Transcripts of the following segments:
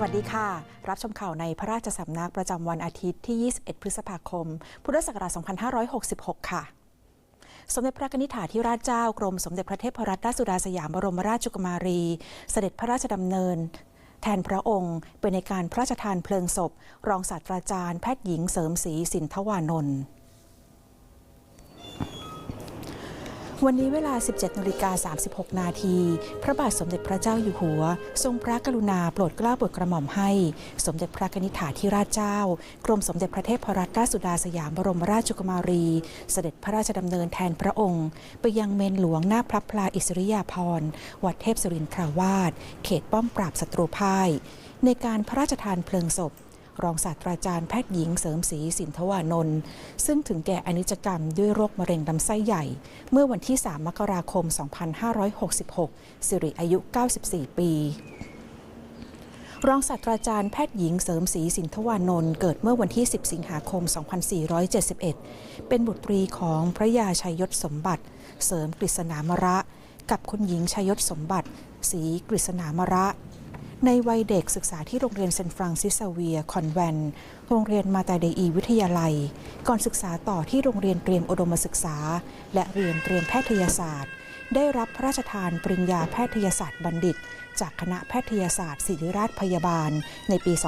สวัสดีค่ะ รับชมข่าวในพระราชสำนักประจำวันอาทิตย์ที่ 21 พฤษภาคม พุทธศักราช 2566 ค่ะ สมเด็จพระนิธิถาธิราชเจ้ากรมสมเด็จพระเทพรัตนราชสุดาสยามบรมราชกุมารี เสด็จพระราชดำเนิน แทนพระองค์ เป็นในการพระราชทานเพลิงศพ รองศาสตราจารย์แพทย์หญิงเสริมศรีสินทวานนท์ วันนี้เวลา 17นาฬิกา36 นาที พระบาทสมเด็จพระเจ้าอยู่หัว ทรงพระกรุณาโปรดเกล้าโปรดกระหม่อมให้ สมเด็จพระนิธิถาธิราชเจ้า กรมสมเด็จพระเทพรัตนราชสุดาสยามบรมราชกุมารี เสด็จพระราชดำเนินแทนพระองค์ ไปยังเมนหลวงหน้าพระพลาอิสริยาภรณ์วัดเทพสุรินทราวาสเขตป้อมปราบศัตรูพ่าย ในการพระราชทานเพลิงศพ รองศาสตราจารย์แพทย์หญิงเสริมศรีสินทวานนท์ซึ่งถึงแก่อนิจกรรมด้วยโรคมะเร็งลำไส้ใหญ่ เมื่อวันที่ 3 มกราคม 2566 สิริอายุ 94 ปีรองศาสตราจารย์แพทย์หญิงเสริมศรีสินทวานนท์เกิดเมื่อวันที่ 10 สิงหาคม 2471 เป็นบุตรีของพระยาชัยยศสมบัติ เสริมกฤษณามระ กับคุณหญิงชัยยศสมบัติศรีกฤษณามระ ในวัยเด็กศึกษาที่โรงเรียนเซนฟรังซิสเวีย คอนแวนโรงเรียนมาตาเดอีวิทยาลัย ก่อนศึกษาต่อที่โรงเรียนเตรียมอุดมศึกษา และเรียนเตรียมแพทยศาสตร์ ได้รับพระราชทานปริญญาแพทยศาสตร์บัณฑิต จากคณะแพทยศาสตร์ศิริราชพยาบาล ในปี 2494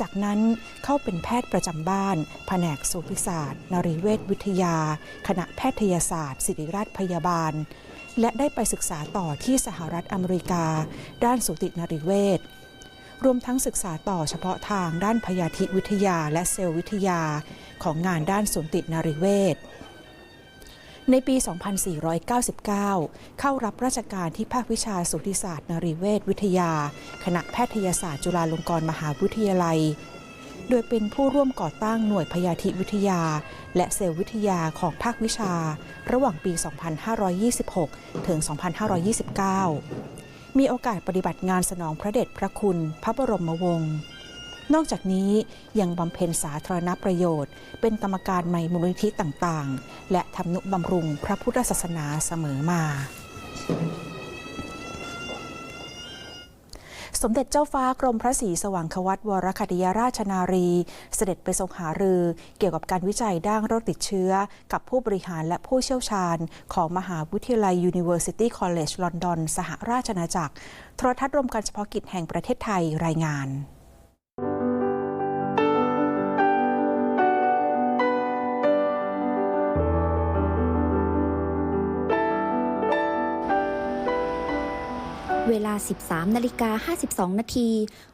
จากนั้นเข้าเป็นแพทย์ประจำบ้าน แผนกสูติศาสตร์นรีเวชวิทยา คณะแพทยศาสตร์ ศิริราชพยาบาล และได้ไปศึกษาต่อที่สหรัฐอเมริกา ด้านสูตินรีเวชรวมทั้งศึกษาต่อเฉพาะทางด้านพยาธิวิทยาและเซลล์วิทยาของงานด้านสูตินรีเวชในปี 2499 เข้ารับราชการที่ภาควิชาสูติศาสตร์นรีเวชวิทยา คณะแพทยศาสตร์จุฬาลงกรณ์มหาวิทยาลัย โดยเป็นผู้ร่วมก่อตั้งหน่วยพยาธิวิทยา และเซลล์วิทยาของภาควิชา ระหว่างปี 2526 ถึง 2529 มีโอกาสปฏิบัติงานสนองพระเดชพระคุณ พระบรมวงศ์นอกจากนี้ยังบำเพ็ญสาธารณประโยชน์ เป็นกรรมการใหม่มูลนิธิต่างๆ และทำนุบำรุงพระพุทธศาสนาเสมอมา สมเด็จเจ้าฟ้ากรมพระศรีสว่างควัตวรคดียราชนารี เสด็จไปทรงหารือ เกี่ยวกับการวิจัยด้านโรคติดเชื้อ กับผู้บริหารและผู้เชี่ยวชาญ ของมหาวิทยาลัย University College London สหราชอาณาจักร โทรทัศน์รวมการเฉพาะกิจแห่งประเทศไทยรายงาน เวลา 13 นาฬิกา 52 นาที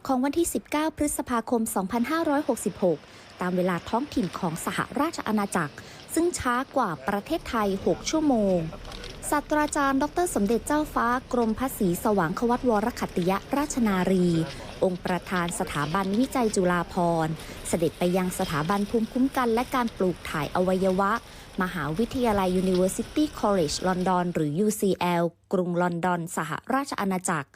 ของวันที่ 19 พฤษภาคม 2566 ตามเวลาท้องถิ่นของสหราชอาณาจักร ซึ่งช้ากว่าประเทศไทย 6 ชั่วโมง ศาสตราจารย์ ดรสมเด็จเจ้าฟ้ากรมพระศรีสว่างควัตวรขัตติยราชนารี องค์ประธานสถาบันวิจัยจุฬาภรณ์ เสด็จไปยังสถาบันภูมิคุ้มกันและการปลูกถ่ายอวัยวะ มหาวิทยาลัย University College London หรือ UCL กรุงลอนดอน สหราชอาณาจักร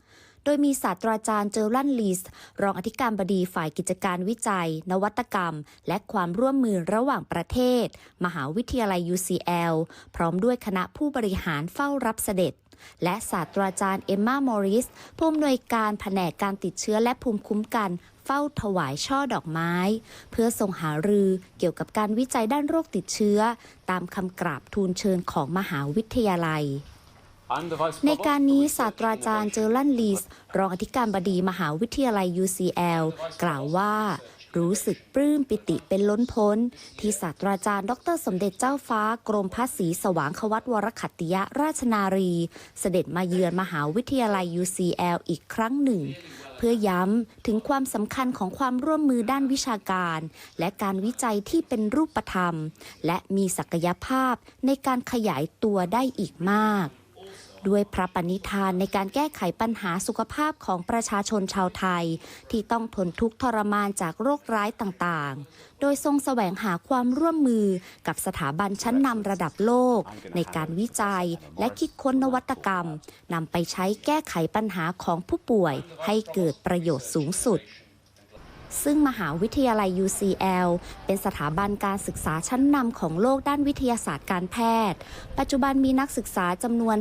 โดยมีศาสตราจารย์เจอรันลีส รองอธิการบดีฝ่ายกิจการวิจัย นวัตกรรม และความร่วมมือระหว่างประเทศ มหาวิทยาลัย UCL พร้อมด้วยคณะผู้บริหารเฝ้ารับเสด็จและศาสตราจารย์เอมมามอริส ผู้อำนวยการแผนกการติดเชื้อและภูมิคุ้มกัน เฝ้าถวายช่อดอกไม้ เพื่อส่งหารือเกี่ยวกับการวิจัยด้านโรคติดเชื้อ ตามคำกราบทูลเชิญของมหาวิทยาลัยในการนี้ศาสตราจารย์เจอรันลีส รองอธิการบดีมหาวิทยาลัย UCL กล่าวว่า รู้สึกปลื้มปิติเป็นล้นพ้น ที่ศาสตราจารย์ ดรสมเด็จเจ้าฟ้ากรมพระศรีสว่างควัตวรขัตติยราชนารี เสด็จมาเยือนมหาวิทยาลัย UCL อีกครั้งหนึ่ง เพื่อย้ำถึงความสำคัญของความร่วมมือด้านวิชาการ และการวิจัยที่เป็นรูปธรรม และมีศักยภาพในการขยายตัวได้อีกมาก ด้วยพระปณิธานในการแก้ไขปัญหาสุขภาพของประชาชนชาวไทย ที่ต้องทนทุกข์ทรมานจากโรคร้ายต่างๆ โดยทรงแสวงหาความร่วมมือกับสถาบันชั้นนำระดับโลก ในการวิจัยและคิดค้นนวัตกรรมนำไปใช้แก้ไขปัญหาของผู้ป่วยให้เกิดประโยชน์สูงสุด ซึ่งมหาวิทยาลัย UCL เป็นสถาบันการศึกษาชั้นนำของโลกด้านวิทยาศาสตร์การแพทย์ ปัจจุบันมีนักศึกษาจำนวน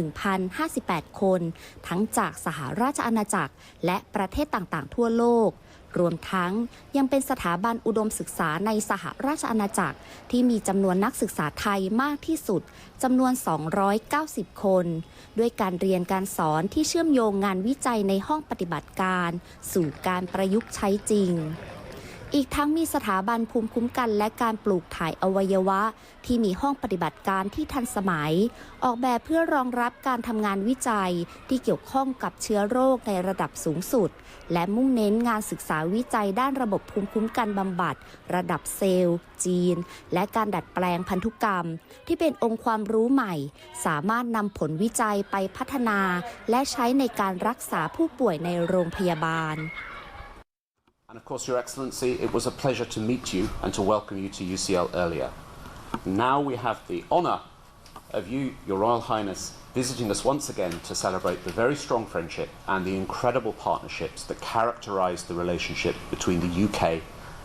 51,058 คน ทั้งจากสหราชอาณาจักร และประเทศต่างๆ ทั่วโลก รวมทั้งยังเป็นสถาบันอุดมศึกษาในสหราชอาณาจักร ที่มีจำนวนนักศึกษาไทยมากที่สุดจำนวน 290 คน ด้วยการเรียนการสอนที่เชื่อมโยงงานวิจัยในห้องปฏิบัติการ สู่การประยุกต์ใช้จริง อีกทั้งมีสถาบันภูมิคุ้มกันและการปลูกถ่ายอวัยวะ ที่มีห้องปฏิบัติการที่ทันสมัย ออกแบบเพื่อรองรับการทำงานวิจัยที่เกี่ยวข้องกับเชื้อโรคในระดับสูงสุด และมุ่งเน้นงานศึกษาวิจัยด้านระบบภูมิคุ้มกันบำบัด ระดับเซลล์ จีน และการดัดแปลงพันธุกรรม ที่เป็นองค์ความรู้ใหม่ สามารถนำผลวิจัยไปพัฒนา และใช้ในการรักษาผู้ป่วยในโรงพยาบาล And of course, Your Excellency, it was a pleasure to meet you and to welcome you to UCL earlier. Now we have the honour of you, Your Royal Highness, visiting us once again to celebrate the very strong friendship and the incredible partnerships that characterise the relationship between the UK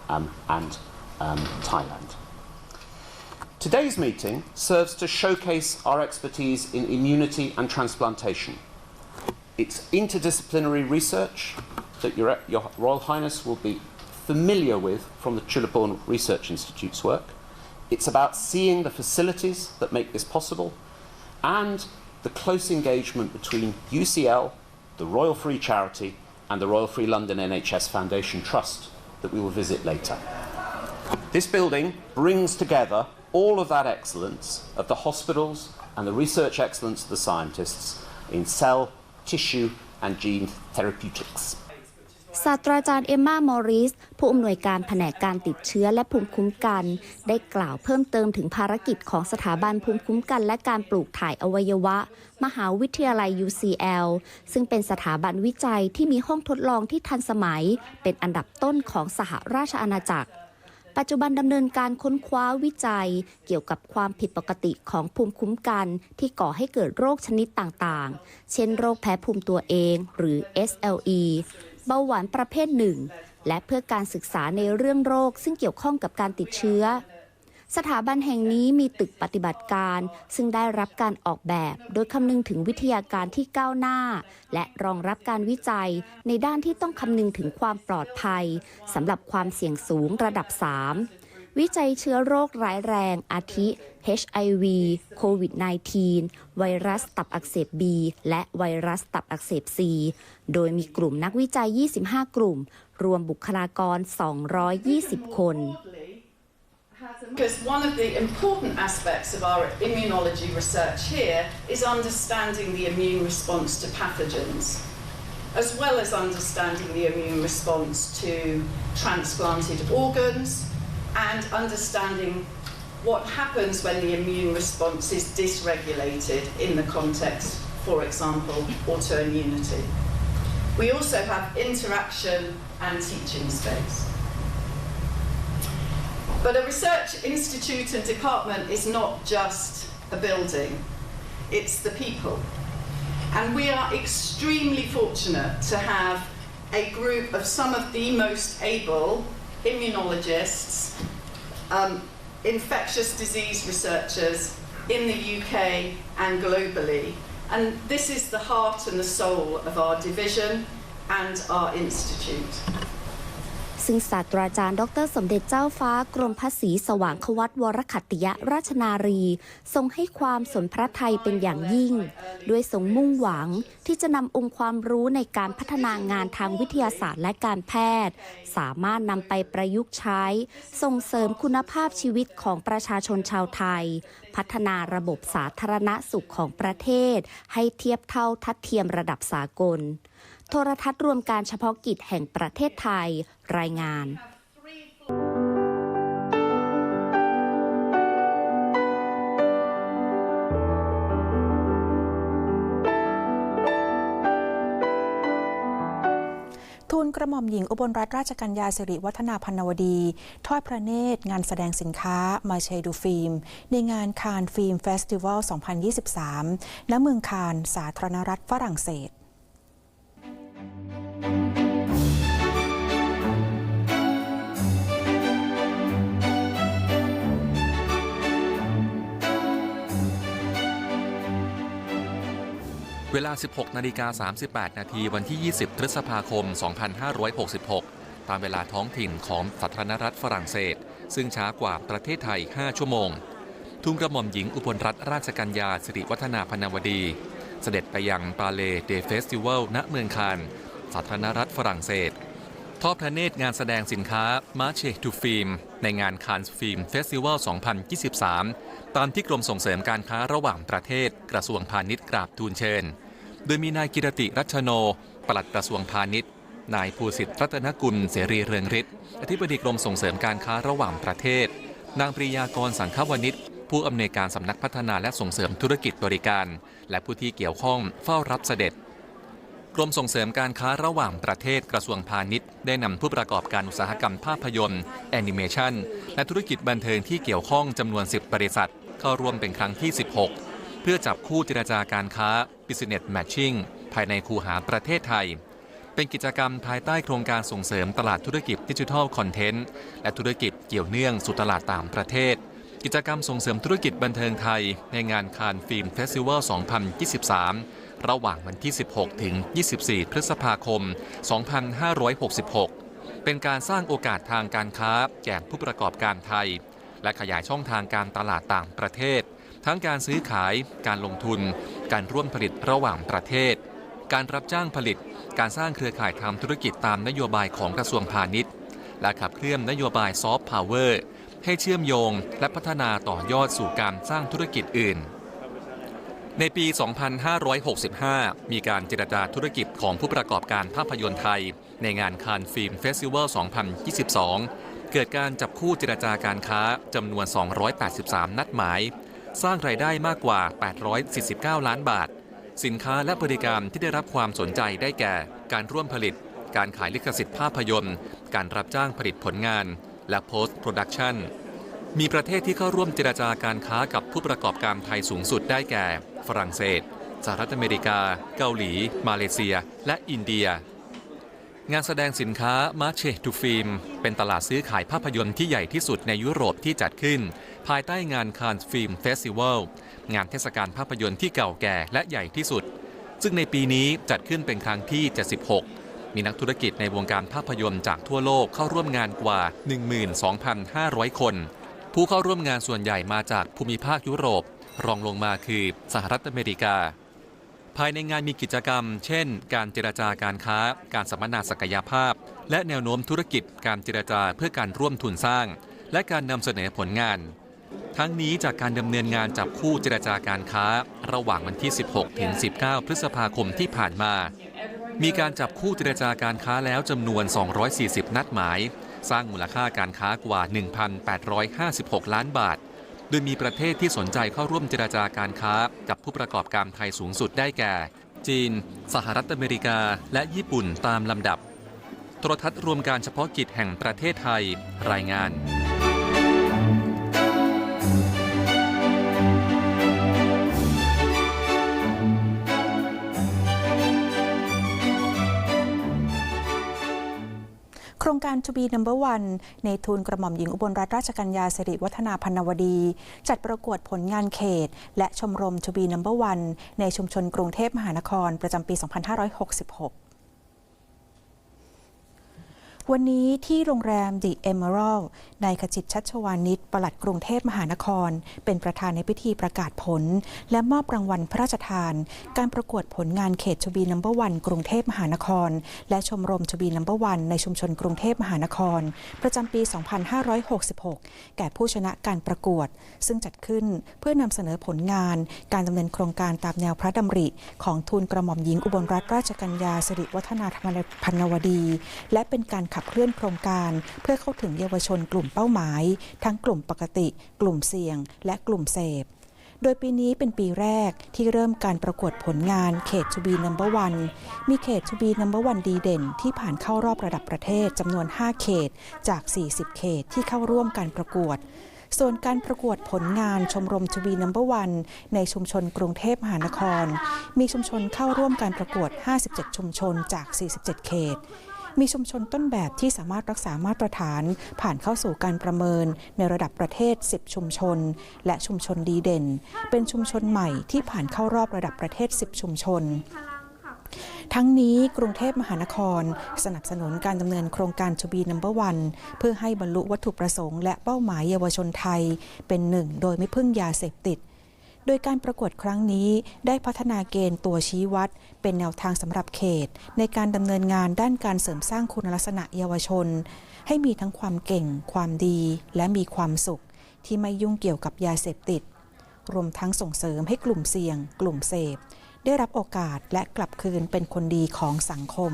um, and um, Thailand. Today's meeting serves to showcase our expertise in immunity and transplantation. It's interdisciplinary research that Your, Your Royal Highness will be familiar with from the Chillabon Research Institute's work. It's about seeing the facilities that make this possible and the close engagement between UCL, the Royal Free Charity, and the Royal Free London NHS Foundation Trust that we will visit later. This building brings together all of that excellence of the hospitals and the research excellence of the scientists in cell, tissue, and gene therapeutics. ศาสตราจารย์เอมมามอริส ผู้อำนวยการแผนกการติดเชื้อและภูมิคุ้มกัน ได้กล่าวเพิ่มเติมถึงภารกิจของสถาบันภูมิคุ้มกัน และการปลูกถ่ายอวัยวะ มหาวิทยาลัย UCL ซึ่งเป็นสถาบันวิจัยที่มีห้องทดลองที่ทันสมัย เป็นอันดับต้นของสหราชอาณาจักรปัจจุบันดำเนินการค้นคว้าวิจัย เกี่ยวกับความผิดปกติของภูมิคุ้มกันที่ก่อให้เกิดโรคชนิดต่างๆ เช่นโรคแพ้ภูมิตัวเองหรือ SLE เบาหวานประเภทหนึ่ง และเพื่อการศึกษาในเรื่องโรคซึ่งเกี่ยวข้องกับการติดเชื้อ สถาบันแห่งนี้มีตึกปฏิบัติการ ซึ่งได้รับการออกแบบโดยคำนึงถึงวิทยาการที่ก้าวหน้า และรองรับการวิจัยในด้านที่ต้องคำนึงถึงความปลอดภัยสำหรับความเสี่ยงสูงระดับ 3 วิจัยเชื้อโรคร้ายแรงอาทิ HIV โควิด -19 ไวรัสตับอักเสบ B และไวรัสตับอักเสบ C โดยมีกลุ่มนักวิจัย 25 กลุ่ม รวมบุคลากร 220 คน Because one of the important aspects of our immunology research here is understanding the immune response to pathogens, as well as understanding the immune response to transplanted organs and understanding what happens when the immune response is dysregulated in the context, for example, autoimmunity. We also have interaction and teaching space. But a research institute and department is not just a building, it's the people. And we are extremely fortunate to have a group of some of the most able immunologists, um, infectious disease researchers in the UK and globally. And this is the heart and the soul of our division and our institute. ซึ่งศาสตราจารย์ ดร สมเด็จเจ้าฟ้ากรมพระศรีสว่างควัตวรขัตติยราชนารี ทรงให้ความสนพระไทยเป็นอย่างยิ่ง ด้วยทรงมุ่งหวังที่จะนำองค์ความรู้ในการพัฒนางานทางวิทยาศาสตร์และการแพทย์ สามารถนำไปประยุกต์ใช้ ส่งเสริมคุณภาพชีวิตของประชาชนชาวไทย พัฒนาระบบสาธารณสุขของประเทศ ให้เทียบเท่าทัดเทียมระดับสากล โทรทัศน์รวมการเฉพาะกิจแห่งประเทศไทย รายงานทูลกระหม่อมหญิงอุบลรัตนราชกัญญาสิริวัฒนาพันวดี ทอดพระเนตรงานแสดงสินค้ามาเชดูฟิล์ม ในงานคานฟิล์มเฟสติวัล 2023 ณ เมืองคานสาธารณรัฐฝรั่งเศส เวลา 16นาฬิกา38 นาทีวันที่ 20 พฤษภาคม 2566 ตามเวลาท้องถิ่นของสาธารณรัฐฝรั่งเศส ซึ่งช้ากว่าประเทศไทย 5 ชั่วโมง ทุ่งกระหม่อมหญิงอุบลรัตนราชกัญญาสิริวัฒนาพนวดี เสด็จไปยังปาเลเดเฟสติวัลณเมืองคานสาธารณรัฐฝรั่งเศส ทอดพระเนตรงานแสดงสินค้า Marche to Film ในงานคานฟิล์มเฟสติวัล 2023 ตามที่กรมส่งเสริมการค้าระหว่างประเทศกระทรวงพาณิชย์กราบทูลเชิญ โดยมีนายกิรติรัชโน ปลัดกระทรวงพาณิชย์ นายภูสิทธิ์รัตนกุลเสรีเรืองฤทธิ์อธิบดีกรมส่งเสริมการค้าระหว่างประเทศ นางปริยากรสังควณิชผู้อำนวยการสำนักพัฒนาและส่งเสริมธุรกิจบริการ และผู้ที่เกี่ยวข้องเฝ้ารับเสด็จ กรมส่งเสริมการค้าระหว่างประเทศกระทรวงพาณิชย์ ได้นำผู้ประกอบการอุตสาหกรรมภาพยนตร์แอนิเมชันและธุรกิจบันเทิงที่เกี่ยวข้องจำนวน 10 บริษัท เข้าร่วมเป็นครั้งที่ 16 พื่อจับคู่เจรจาการค้า Business Matching ภายในคูหาประเทศไทย เป็นกิจกรรมภายใต้โครงการส่งเสริมตลาดธุรกิจดิจิทัลคอนเทนต์และธุรกิจเกี่ยวเนื่องสู่ตลาดต่างประเทศ กิจกรรมส่งเสริมธุรกิจบันเทิงไทย ในงานคานฟิล์มเฟสติวัล 2023 ระหว่างวันที่ 16 ถึง 24 พฤษภาคม 2566 เป็นการสร้างโอกาสทางการค้าแก่ผู้ประกอบการไทย และขยายช่องทางการตลาดต่างประเทศ ทั้งการซื้อขาย การลงทุน การร่วมผลิตระหว่างประเทศ การรับจ้างผลิต การสร้างเครือข่ายทำธุรกิจตามนโยบายของกระทรวงพาณิชย์ และขับเคลื่อนนโยบายซอฟต์พาวเวอร์ให้เชื่อมโยงและพัฒนาต่อยอดสู่การสร้างธุรกิจอื่น ในปี 2565 มีการเจรจาธุรกิจของผู้ประกอบการภาพยนตร์ไทย ในงานคานฟิล์มเฟสติวัล 2022 เกิดการจับคู่เจรจาการค้าจำนวน 283 นัดหมาย สร้างรายได้มากกว่า 849 ล้านบาท สินค้าและบริการที่ได้รับความสนใจได้แก่ การร่วมผลิต การขายลิขสิทธิ์ภาพยนตร์ การรับจ้างผลิตผลงาน และ post production มีประเทศที่เข้าร่วมเจรจาการค้ากับผู้ประกอบการไทยสูงสุดได้แก่ ฝรั่งเศสสหรัฐอเมริกา เกาหลี มาเลเซีย และอินเดีย งานแสดงสินค้า Marche to Film เป็นตลาดซื้อขายภาพยนตร์ที่ใหญ่ที่สุดในยุโรปที่จัดขึ้น ภายใต้งาน Cannes Film Festival งานเทศกาลภาพยนตร์ที่เก่าแก่และใหญ่ที่สุด ซึ่งในปีนี้จัดขึ้นเป็นครั้งที่ 76 มีนักธุรกิจในวงการภาพยนตร์จากทั่วโลกเข้าร่วมงานกว่า 12,500 คน ผู้เข้าร่วมงานส่วนใหญ่มาจากภูมิภาคยุโรป รองลงมาคือสหรัฐอเมริกา ภายในงานมีกิจกรรม เช่น การเจรจาการค้า การสัมมนาศักยภาพ และแนวโน้มธุรกิจการเจรจาเพื่อการร่วมทุนสร้าง และการนำเสนอผลงาน ทั้งนี้จากการดำเนินงานจับคู่เจรจาการค้า ระหว่างวันที่ 16 ถึง 19 พฤษภาคมที่ผ่านมา มีการจับคู่เจรจาการค้าแล้วจำนวน 240 นัดหมาย สร้างมูลค่าการค้ากว่า 1,856 ล้านบาท โดยมีประเทศที่สนใจเข้าร่วมเจรจาการค้ากับผู้ประกอบการไทยสูงสุดได้แก่ จีน สหรัฐอเมริกา และญี่ปุ่นตามลำดับ โทรทัศน์รวมการเฉพาะกิจแห่งประเทศไทย รายงาน ครงการ To be number one ในทุนกระหม่อมหญิงอุบลรัตนราชกัญญาสิริวัฒนาพันวดี จัดประกวดผลงานเขต และชมรม To be number one ในชุมชนกรุงเทพมหานครประจำปี 2566 วันนี้ที่โรงแรม The Emerald นายขจิตชัชวานิชปลัดกรุงเทพมหานคร เป็นประธานในพิธีประกาศผล และมอบรางวัลพระราชทาน การประกวดผลงานเขตชบีนัมเบอร์วันกรุงเทพมหานคร และชมรมชบีนัมเบอร์วันในชุมชนกรุงเทพมหานคร ประจำปี 2566 แก่ผู้ชนะการประกวด ซึ่งจัดขึ้นเพื่อนำเสนอผลงาน การดำเนินโครงการตามแนวพระดำริ ของทูลกระหม่อมหญิงอุบลรัตนราชกัญญาสิริวัฒนาธรรมพันวดี และเป็นการขับเคลื่อนโครงการ เพื่อเข้าถึงเยาวชนกลุ่มเป้าหมาย ทั้งกลุ่มปกติ กลุ่มเสี่ยง และกลุ่มเสพโดยปีนี้เป็นปีแรกที่เริ่มการประกวดผลงานเขตทูบีนัมเบอร์วันมีเขตทูบีนัมเบอร์วันดีเด่น ที่ผ่านเข้ารอบระดับประเทศจำนวน 5 เขตจาก 40 เขตที่เข้าร่วมการประกวด ส่วนการประกวดผลงานชมรมทวีนัมเบอร์วันในชุมชนกรุงเทพมหานคร มีชุมชนเข้าร่วมการประกวด 57 ชุมชนจาก 47 เขต มีชุมชนต้นแบบที่สามารถรักษามาตรฐาน ผ่านเข้าสู่การประเมินในระดับประเทศ 10 ชุมชน และชุมชนดีเด่น เป็นชุมชนใหม่ที่ผ่านเข้ารอบระดับประเทศ 10 ชุมชนทั้งนี้กรุงเทพมหานคร สนับสนุนการดำเนินโครงการ To be Number One เพื่อให้บรรลุวัตถุประสงค์และเป้าหมายเยาวชนไทย เป็นหนึ่งโดยไม่พึ่งยาเสพติด โดยการประกวดครั้งนี้ได้พัฒนาเกณฑ์ตัวชี้วัด เป็นแนวทางสำหรับเขต ในการดำเนินงานด้านการเสริมสร้างคุณลักษณะเยาวชน ให้มีทั้งความเก่ง ความดี และมีความสุข ที่ไม่ยุ่งเกี่ยวกับยาเสพติด รวมทั้งส่งเสริมให้กลุ่มเสี่ยง กลุ่มเสพ ได้รับโอกาสและกลับคืนเป็นคนดีของสังคม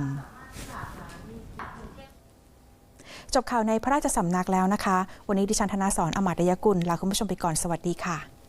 จบข่าวในพระราชสำนักแล้วนะคะ วันนี้ดิฉันธนาสอนอมาตยกุลลาคุณผู้ชมไปก่อน สวัสดีค่ะ